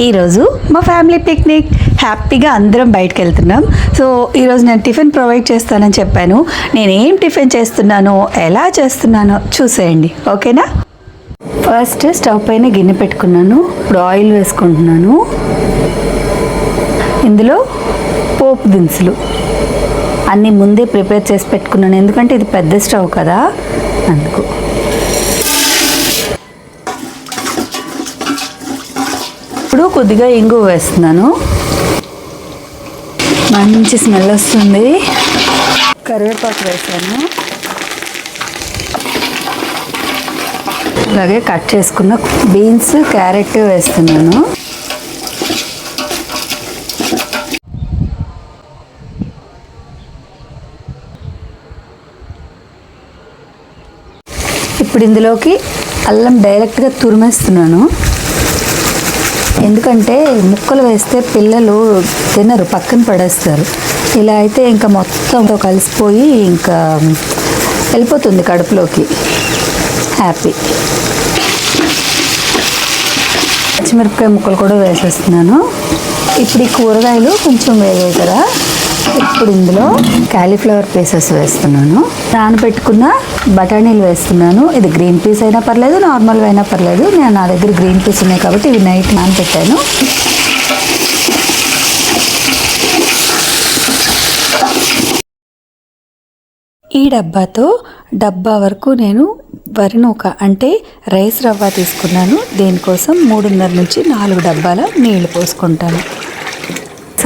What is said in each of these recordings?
ఈరోజు మా family picnic. హ్యాపీగా అందరం బయటకు వెళ్తున్నాం. సో ఈరోజు నేను టిఫిన్ ప్రొవైడ్ చేస్తానని చెప్పాను. నేను ఏం టిఫిన్ చేస్తున్నానో ఎలా చేస్తున్నానో చూసేయండి. ఓకేనా? ఫస్ట్ స్టవ్ పైన గిన్నె పెట్టుకున్నాను. ఇప్పుడు ఆయిల్ వేసుకుంటున్నాను. ఇందులో పోపు దినుసులు. అన్నీ ముందే ప్రిపేర్ చేసి పెట్టుకున్నాను. ఎందుకంటే ఇది పెద్ద స్టవ్ కదా. అందుకు. కొద్దిగా ఇంగు వేస్తున్నాను. మంచి స్మెల్ వస్తుంది. కరివేపాకు వేసాను. అలాగే కట్ చేసుకున్న బీన్స్ క్యారెట్ వేస్తున్నాను. ఇప్పుడు ఇందులోకి అల్లం డైరెక్ట్గా తురిమేస్తున్నాను. ఎందుకంటే ముక్కలు వేస్తే పిల్లలు తినరు పక్కన పడేస్తారు. ఇలా అయితే ఇంకా మొత్తం కలిసిపోయి ఇంకా వెళ్ళిపోతుంది కడుపులోకి. హ్యాపీ పచ్చిమిరపకాయ ముక్కలు కూడా వేసేస్తున్నాను. ఇప్పుడు ఈ కూరగాయలు కొంచెం వేగాయి కదా. ఇప్పుడు ఇందులో క్యాలీఫ్లవర్ పీసెస్ వేస్తున్నాను. నానబెట్టుకున్న బఠానీలు వేస్తున్నాను. ఇది గ్రీన్ పీస్ అయినా పర్లేదు నార్మల్ అయినా పర్లేదు. నేను నా దగ్గర గ్రీన్ పీస్ ఉన్నాయి కాబట్టి ఇవి నైట్ నానబెట్టాను ఈ డబ్బాతో డబ్బా వరకు నేను వరినూక అంటే రైస్ రవ్వ తీసుకున్నాను. దీనికోసం? మూడున్నర నుంచి నాలుగు డబ్బాల నీళ్ళు పోసుకుంటాను.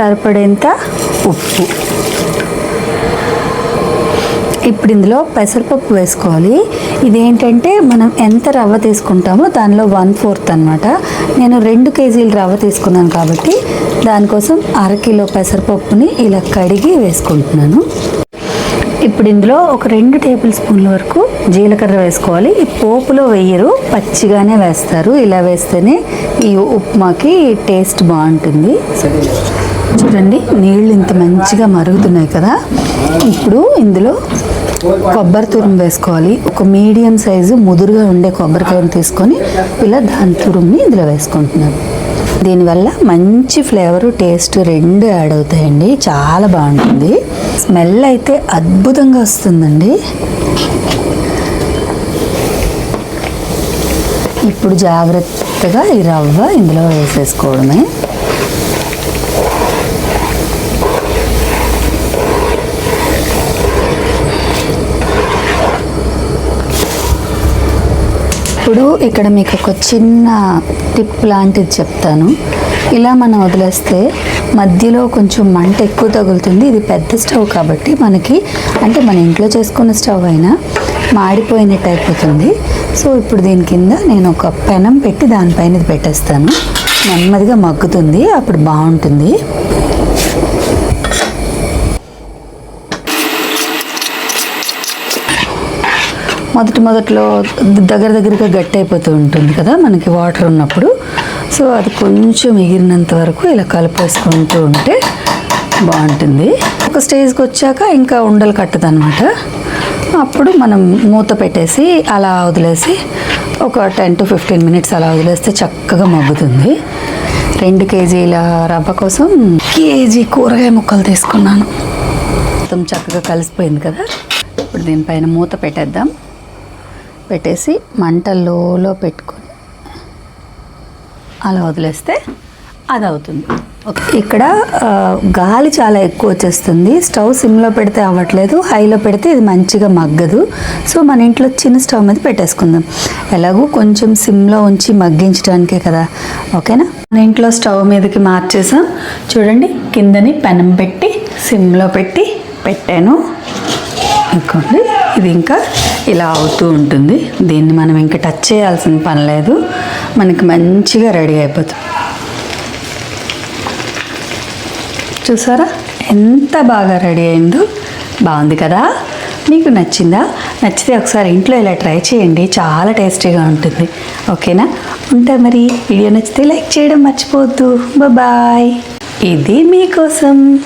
సరిపడేంత ఉప్పు. ఇప్పుడు ఇందులో పెసరపప్పు వేసుకోవాలి. ఇదేంటంటే మనం ఎంత రవ్వ తీసుకుంటామో దానిలో వన్ ఫోర్త్ అనమాట నేను రెండు కేజీలు రవ్వ తీసుకున్నాను కాబట్టి దానికోసం అరకిలో పెసరపప్పుని ఇలా కడిగి వేసుకుంటున్నాను. ఇప్పుడు ఇందులో ఒక రెండు టేబుల్ స్పూన్ల వరకు జీలకర్ర వేసుకోవాలి. ఈ పోపులో వేయరు పచ్చిగానే వేస్తారు. ఇలా వేస్తేనే ఈ ఉప్మాకి టేస్ట్ బాగుంటుంది. చూడండి నీళ్ళు ఇంత మంచిగా మరుగుతున్నాయి కదా. ఇప్పుడు ఇందులో కొబ్బరి తురుము వేసుకోవాలి. ఒక మీడియం సైజు ముదురుగా ఉండే కొబ్బరికాయను తీసుకొని ఇలా దాని తురుముని ఇందులో వేసుకుంటున్నాను. దీనివల్ల మంచి ఫ్లేవరు టేస్ట్ రెండు యాడ్ అవుతాయండి. చాలా బాగుంటుంది. స్మెల్ అయితే అద్భుతంగా వస్తుందండి. ఇప్పుడు జాగ్రత్తగా ఈ రవ్వ ఇందులో వేసేసుకోవడమే. ఇప్పుడు ఇక్కడ మీకు ఒక చిన్న టిప్ లాంటిది చెప్తాను. ఇలా మనం వదిలేస్తే మధ్యలో కొంచెం మంట ఎక్కువ తగులుతుంది. ఇది పెద్ద స్టవ్ కాబట్టి మనకి అంటే మన ఇంట్లో చేసుకున్న స్టవ్ అయినా మాడిపోయినట్టు అయిపోతుంది సో ఇప్పుడు దీని కింద నేను ఒక పెనం పెట్టి దానిపైన ఇది పెట్టేస్తాను. నెమ్మదిగా మగ్గుతుంది. అప్పుడు బాగుంటుంది. మొదటి మొదట్లో దగ్గర దగ్గరగా గట్టి అయిపోతూ ఉంటుంది కదా మనకి వాటర్ ఉన్నప్పుడు. సో అది కొంచెం ఎగిరినంత వరకు ఇలా కలిపేసుకుంటూ ఉంటే బాగుంటుంది. ఒక స్టేజ్కి వచ్చాక ఇంకా ఉండలు కట్టదనమాట. అప్పుడు మనం మూత పెట్టేసి అలా వదిలేసి ఒక టెన్ టు ఫిఫ్టీన్ మినిట్స్ అలా వదిలేస్తే చక్కగా మగ్గుతుంది. రెండు కేజీల రవ్వ కోసం కేజీ కూరగాయ ముక్కలు తీసుకున్నాను. మొత్తం చక్కగా కలిసిపోయింది కదా. ఇప్పుడు దీనిపైన మూత పెట్టేద్దాం. పెట్టేసి మంట లోలో పెట్టుకొని అలా వదిలేస్తే అది అవుతుంది ఓకే. ఇక్కడ గాలి చాలా ఎక్కువ వచ్చేస్తుంది. స్టవ్ సిమ్లో పెడితే అవ్వట్లేదు. హైలో పెడితే ఇది మంచిగా మగ్గదు. సో మన ఇంట్లో చిన్న స్టవ్ మీద పెట్టేసుకుందాం. ఎలాగూ కొంచెం సిమ్లో ఉంచి మగ్గించడానికే కదా. ఓకేనా? మన ఇంట్లో స్టవ్ మీదకి మార్చేసాం. చూడండి కిందని పెనం పెట్టి సిమ్లో పెట్టి పెట్టాను. అనుకోండి. ఇది ఇంకా ఇలా అవుతూ ఉంటుంది. దీన్ని మనం ఇంకా టచ్ చేయాల్సిన పని లేదు. మనకి మంచిగా రెడీ అయిపోతుంది. చూసారా? ఎంత బాగా రెడీ అయిందో. బాగుంది కదా? మీకు నచ్చిందా? నచ్చితే ఒకసారి ఇంట్లో ఇలా ట్రై చేయండి. చాలా టేస్టీగా ఉంటుంది. ఓకేనా? ఉంటా మరి. వీడియో నచ్చితే లైక్ చేయడం మర్చిపోవద్దు. బాయ్ ఇది మీకోసం.